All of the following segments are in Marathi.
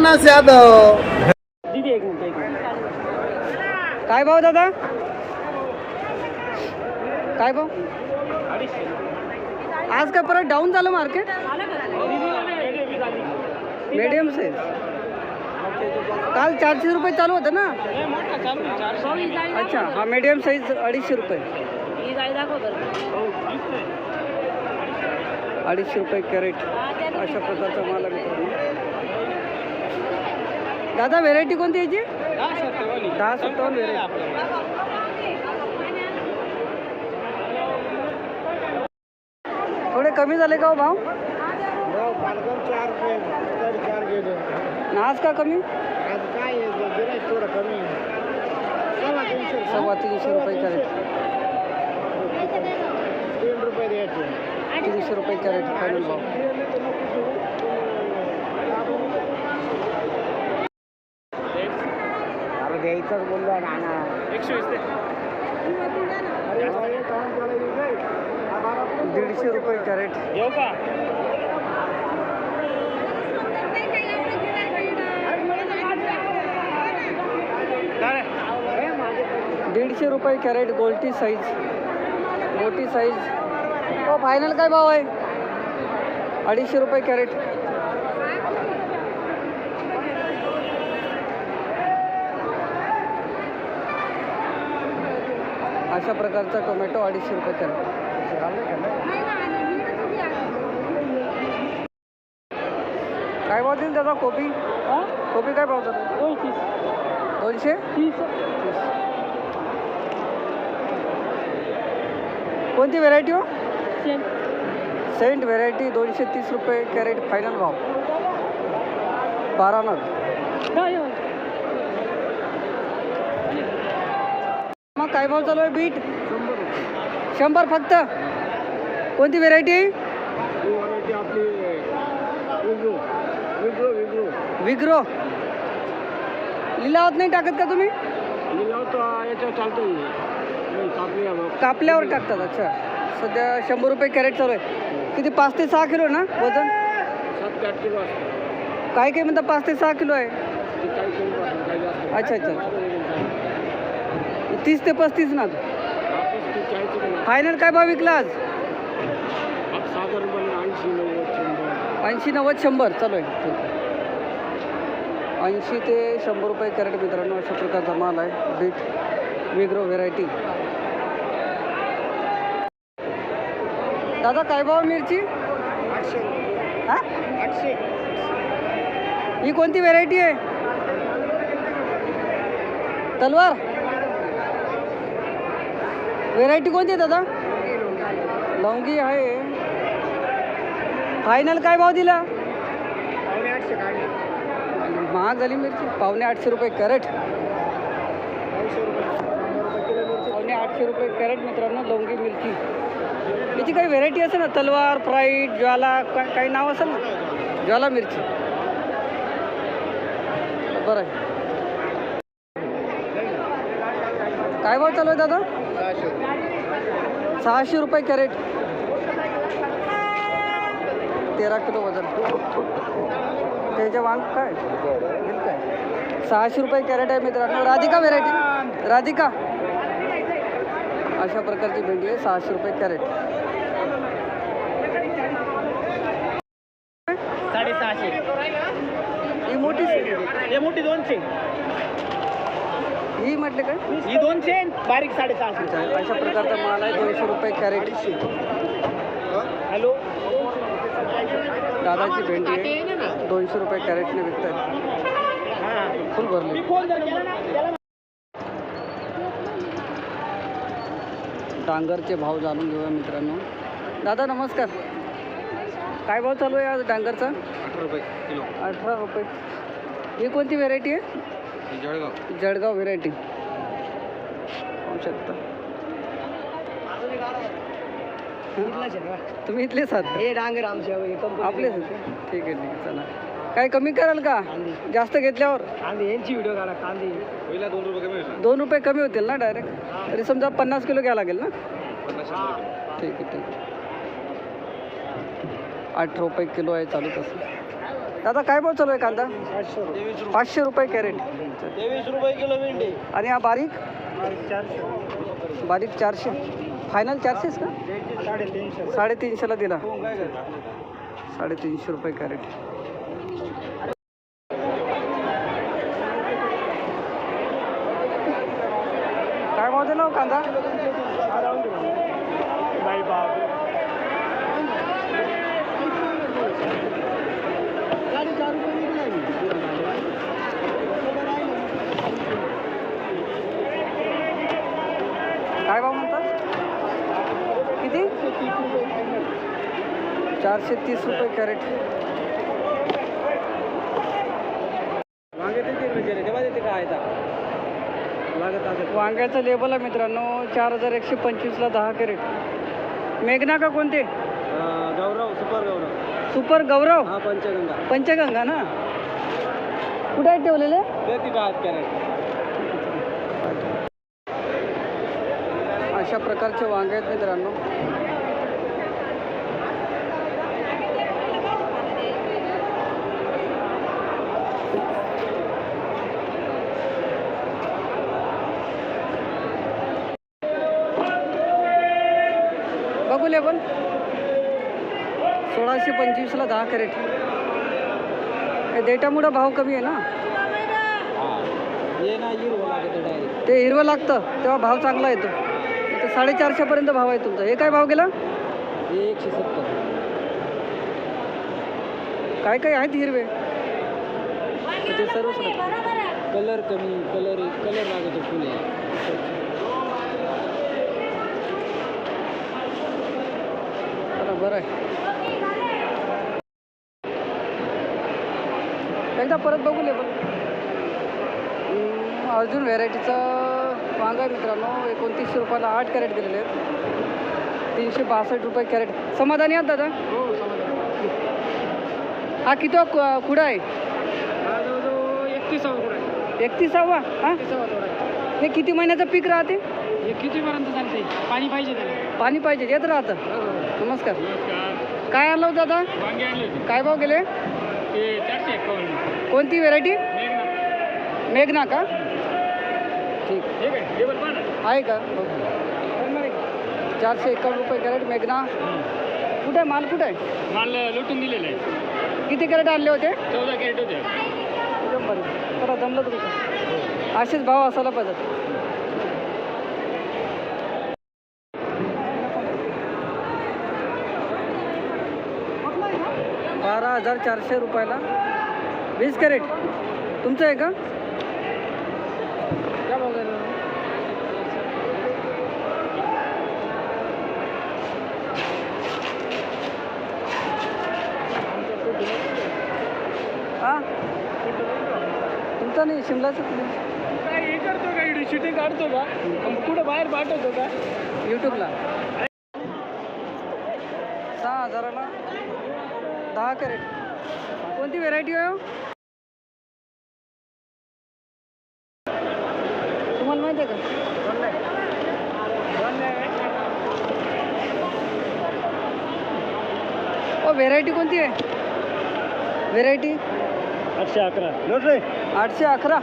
मानस यादव. काय भाऊ दादा? काय भाऊ आज का परत डाऊन झालं मार्केट मीडियम साईज काल चारशे रुपये चालू होतं ना? अच्छा हा मीडियम साईज अडीचशे रुपये. अडीचशे रुपये कॅरेट अशा प्रकारचा माल मित्रांनो दादा व्हेरायटी कोणती याची? दहा सत्तावन्न. व्हेरायटी थोडे कमी झाले का हो भाव? आज का कमी? सव्वा तीनशे रुपये. कॅरेट. तीनशे रुपये कॅरेट फायनल भाव. द्यायचंच बोललो नाना एकशे दीडशे रुपये कॅरेट. येऊ का? दीडशे रुपये कॅरेट गोल्टी साईज मोठी साईज हो फायनल काय भाव आहे? अडीचशे रुपये कॅरेट. अशा प्रकारचा टोमॅटो अडीचशे रुपये कॅरेट काय भाव देईल दादा कोबी? कोबी काय भाव दोनशे. कोणती व्हेरायटी हो? सेंट. व्हेरायटी दोनशे तीस रुपये कॅरेट फायनल भाव. बारा नग मग काय भाव चालू आहे बीट शंभर फक्त. कोणती व्हेरायटी आपली विग्रो. विग्रो विग्रो विग्रो लिलावत नाही टाकत का तुम्ही? कापल्यावर टाकतात अच्छा. सध्या शंभर रुपये कॅरेट चालू आहे. किती पाच ते सहा किलो ना वजन? काय काय म्हणता पाच ते सहा किलो आहे? अच्छा अच्छा. तीस ते पस्तीस ना. फायनल काय भाव विकला आज? ऐंशी नव्वद शंभर. चालू आहे. ऐंशी ते शंभर रुपये कॅरेट मित्रांनो अशा प्रकारचा माल आहे. बीट वेगळं व्हेरायटी दादा काय भाव मिरची? आठशे ही कोणती व्हेरायटी आहे? तलवार? व्हेरायटी कोणती आहे दादा? लवंगी आहे. फायनल काय भाव दिला? महाग झाली मिरची. पावणे आठशे रुपये कॅरेट. पावणे आठशे रुपये कॅरेट मित्रांनो लवंगी मिरची. याची काही व्हेरायटी असेल ना? तलवार फ्राईड ज्वाला काही नाव असेल ना? ज्वाला मिरची. बरं आहे. काय भाव चालू आहे दादा? सहाशे रुपये कॅरेट. तेरा किलो वजन. त्याच्या वांग काय? काय? सहाशे रुपये कॅरेट आहे मित्रांनो. राधिका व्हेरायटी राधिका. अशा प्रकारची भेंडी आहे. सहाशे रुपये कॅरेट. साडेसहाशे. मोठी दोनशे. म्हटले काय ही दोनशे बारीक साडेसहाशे. अशा प्रकारचा माल आहे दोनशे रुपये कॅरेट हॅलो? दादाची भेंडी आहे. दोनशे रुपये कॅरेटने विकतात फुल भरली. डांगरचे भाव जाणून घेऊया मित्रांनो. दादा नमस्कार. काय भाव चालू आहे आज डांगरचा? अठरा रुपये किलो. अठरा रुपये. ही कोणती व्हेरायटी आहे? जळगाव. जळगाव व्हेरायटी पाहू शकता. तुम्ही इथलेच आहात? हे डांगर आमच्या आपलेच? ठीक आहे ठीक आहे चला. काय कमी कराल का? जास्त घेतल्यावर? कांदे यांची व्हिडिओ काढा कांदे. पहिला दोन रुपये कमी दोन रुपये कमी होतील ना डायरेक्ट तरी समजा पन्नास किलो घ्यावं लागेल ना? ठीक आहे ठीक आहे. आठ रुपये किलो आहे चालू तसं. दादा काय भाव चालू आहे कांदा? पाचशे रुपये. पाचशे रुपये कॅरेट. तेवीस रुपये किलो भेंडी. आणि हा बारीक? बारीक चारशे. फायनल चारशेच का? साडेतीनशे. साडेतीनशेला दिला. साडेतीनशे रुपये कॅरेट. काय भाव दिला हो कांदा नाही साडेचार रुपये काय भाव म्हणतात किती चारशे तीस रुपये कॅरेट. वांगे देते काय लागत वांग्याचं लेबल आहे मित्रांनो चार हजार एकशे पंचवीसला दहा कॅरेट. मेघना का कोणते? गौरव सुपर गौरव. सुपर गौरव? हा पंचगंगा. पंचगंगा ना? कुठे आहेत ठेवलेले? कॅरेट? अशा प्रकारचे वांगे आहेत मित्रांनो बघू लेबल सोळाशे पंचवीसला दहा कॅरेट. डेटामुळं भाव कमी आहे ना? ते हिरवं लागतं तेव्हा भाव चांगला येतो. तर साडेचारशेपर्यंत भाव आहे तुमचा. हे काय भाव गेला? एकशे सत्तर. काय काय आहेत हिरवे? ते सर्वच कलर कमी कलर कलर लागतो फुले. बरं आहे. एकदा परत बघू लेबल हम्म, अर्जुन व्हेरायटीचा वांगा आहे मित्रांनो. एकोणतीसशे रुपयाला आठ कॅरेट दिलेले आहेत. तीनशे बासष्ट रुपये कॅरेट. समाधानी आहात दादा? हो हा किती कुडा आहे? एकतीसावा कुठं आहे. एकतीसावा? हा. हे किती महिन्याचं पीक राहते? हे कितीपर्यंत चालते? पाणी पाहिजे त्याला. पाणी पाहिजे येत राहतं. नमस्कार. नमस्कार. काय आणलं होतं दादा? काय भाव गेले? कोणती व्हेरायटी मेघना का? ठीक. आहे का? चारशे एकावन्न रुपये कॅरेट मेघना. कुठे आहे? माल कुठे आहे? माल लुटून दिलेलं आहे. किती कॅरेट आणले होते? चौदा कॅरेट होते. बरं जमलं तुमचं असेच भाव असायला पाहिजेत. बारा हजार चारशे रुपयाला वीस कॅरेट. तुमचं आहे का? हां? तुमचा नाही शिमलाचं काय हे करतो का? इकडे शूटिंग काढतो का? कुठं बाहेर पाठवतो का? यूट्यूबला सहा हजाराला दहा कॅरेट. कोणती व्हेरायटी आहे तुम्हाला माहिती आहे का ओ व्हेरायटी कोणती आहे? व्हेरायटी आठशे अकरा. आठशे अकरा.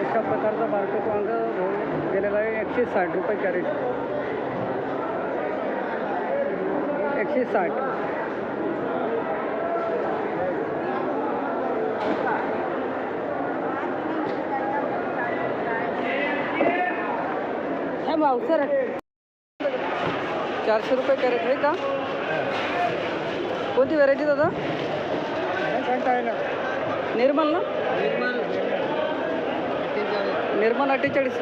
अशा प्रकारचा बारकोट वांग गेलेला आहे. एकशे साठ रुपये कॅरेट एकशे साठ. भाऊ सर. चारशे रुपये कॅरेट आहे का? कोणती व्हरायटी दादा? निर्मल ना? निर्मल अठ्ठेचाळीस.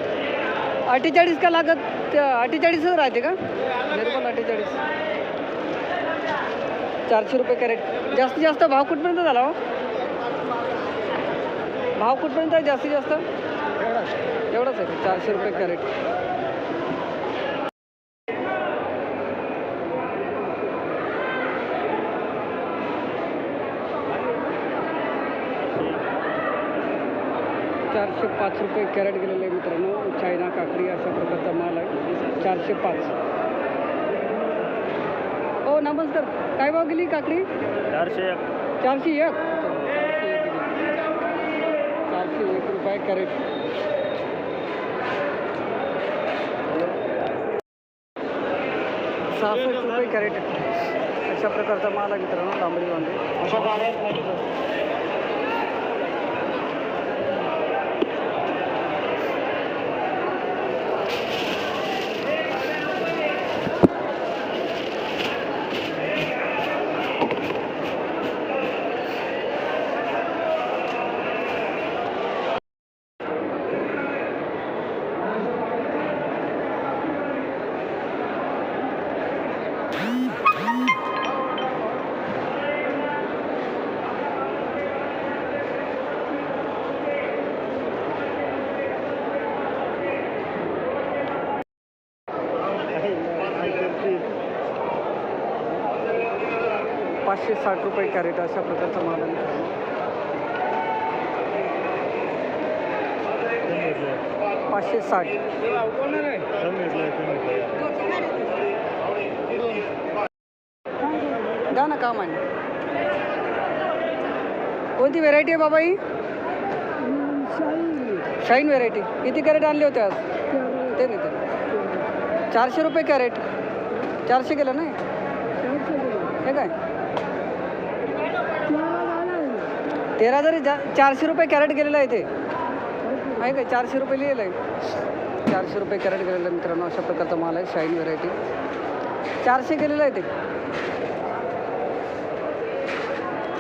अठ्ठेचाळीस का लागत? त्या अठ्ठेचाळीसच राहते का? निर्मल अठ्ठेचाळीस. चारशे रुपये कॅरेट. जास्तीत जास्त भाव कुठपर्यंत झाला हो? भाव कुठपर्यंत आहे? जास्तीत जास्त? एवढाच आहे? चारशे रुपये कॅरेट. चारशे पाच रुपये कॅरेट गेलेले आहे मित्रांनो. चायना काकडी अशा प्रकारचा माल आहे. चारशे पाच. नमस्कार. काय भाव गेली काकडी? चारशे एक. चारशे एक चारशे एक गेली. काय एक सहासष्ट रुपये कॅरेट अशा प्रकारचा माल आहे मित्रांनो तांबडी वांगे. पाचशे साठ रुपये कॅरेट अशा प्रकारचा माल आहे. पाचशे साठ. द्या ना काम आहे कोणती व्हेरायटी आहे बाबा ही शाईन व्हेरायटी किती कॅरेट आणले होते आज? ते नाही ते. चारशे रुपये कॅरेट. चारशे केलं नाही हे काय? तेरा जरी जा चारशे रुपये कॅरेट गेलेलं आहे ते. आहे का? चारशे रुपये लिहिलं आहे चारशे रुपये कॅरेट गेलेलं आहे मित्रांनो अशा प्रकारचा माल आहे शाईन व्हेरायटी चारशे गेलेलं आहे ते.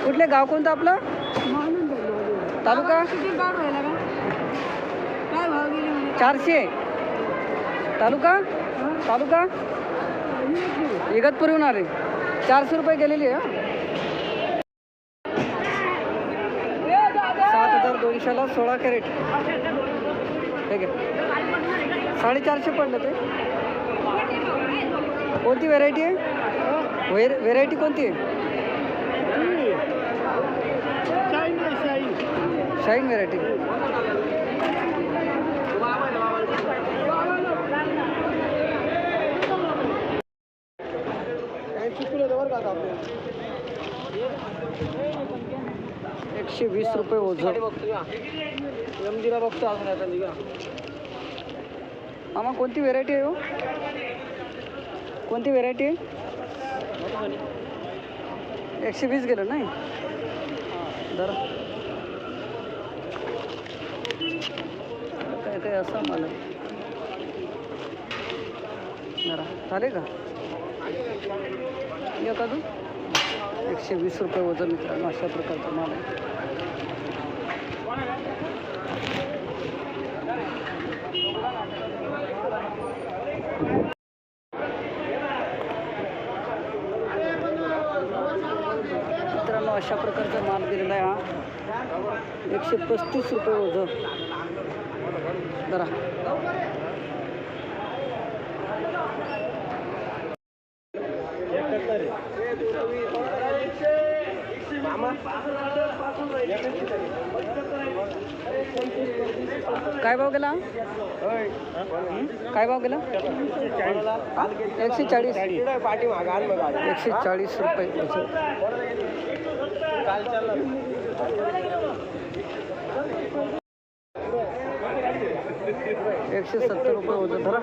कुठले गाव कोणतं आपलं? तालुका? चारशे. तालुका? तालुका? इगतपूर होणार आले चारशे रुपये गेलेली आहे हं. सात हजार दोनशेला सोळा कॅरेट. ठीक आहे साडेचारशे पडलं ते. कोणती व्हेरायटी आहे? व्हेर व्हेरायटी कोणती आहे? शाईन व्हेरायटी एकशे वीस रुपये ओझं. एमजीला बघतो अजून आता निघा. मामा कोणती व्हेरायटी आहे हो? कोणती व्हेरायटी आहे? एकशे वीस गेलं नाही? दर काय काय असं मला जरा चालेल का? या का तू एकशे वीस रुपये वजन मित्रांनो अशा प्रकारचा माल आहे मित्रांनो अशा प्रकारचा माल दिलेला आहे हा एकशे पस्तीस रुपये वजन जरा काय भाव गेला? काय भाव गेला? एकशे चाळीस. एकशे चाळीस रुपये. एकशे सत्तर रुपये होतं. धरा.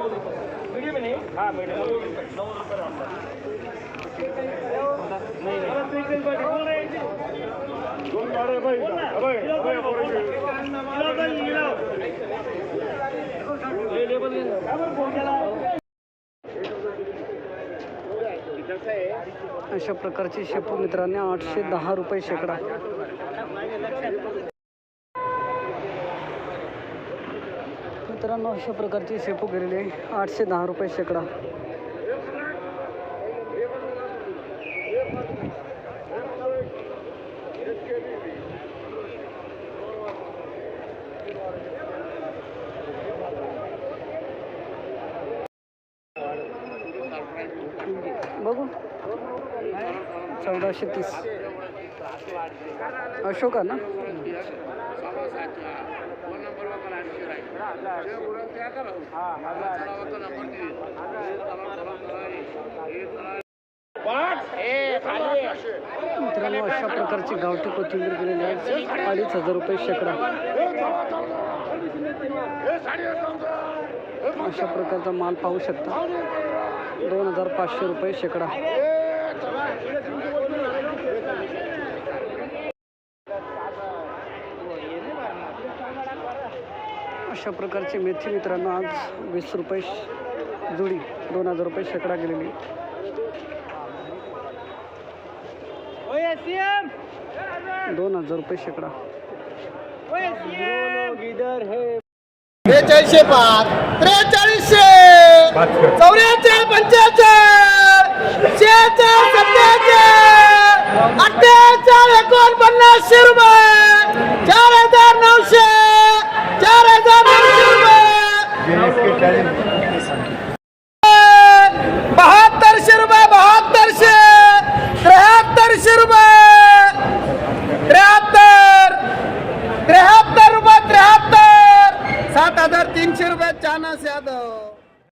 अशा प्रकारची शेपू मित्रांनो आठशे दहा रुपये शेकडा. मित्रांनो अशा प्रकारची शेपू गेलेली आठशे दहा रुपये शेकडा. बघू. चौदाशे तीस. अशोका ना? मित्रांनो अशा प्रकारची गावठी कोथिंबीर दिलेली आहे. अडीच हजार रुपये शेकडा. अशा प्रकारचा माल पाहू शकता. दोन हजार पाचशे रुपये शेकडा. अशा प्रकारची मेथी मित्रांनो आज वीस रुपये जुडी दोन हजार रुपये शेकडा गेलेली. दोन हजार रुपये शेकडा. त्रेचाळीसशे पाच त्रेचाळीस चौऱ्याहत्तर, पंच्याहत्तर, शहात्तर चार अठ्ठ्याहत्तर एकोणपन्नासशे रुपये, चार हज़ार नऊशे, चार हज़ार नऊशे रुपए बहात्तरशे रुपये, बहात्तरशे से रुपये, त्र्याहत्तर त्र्याहत्तर रुपये, त्र्याहत्तर, सात हज़ार रुपए चाना से यादव.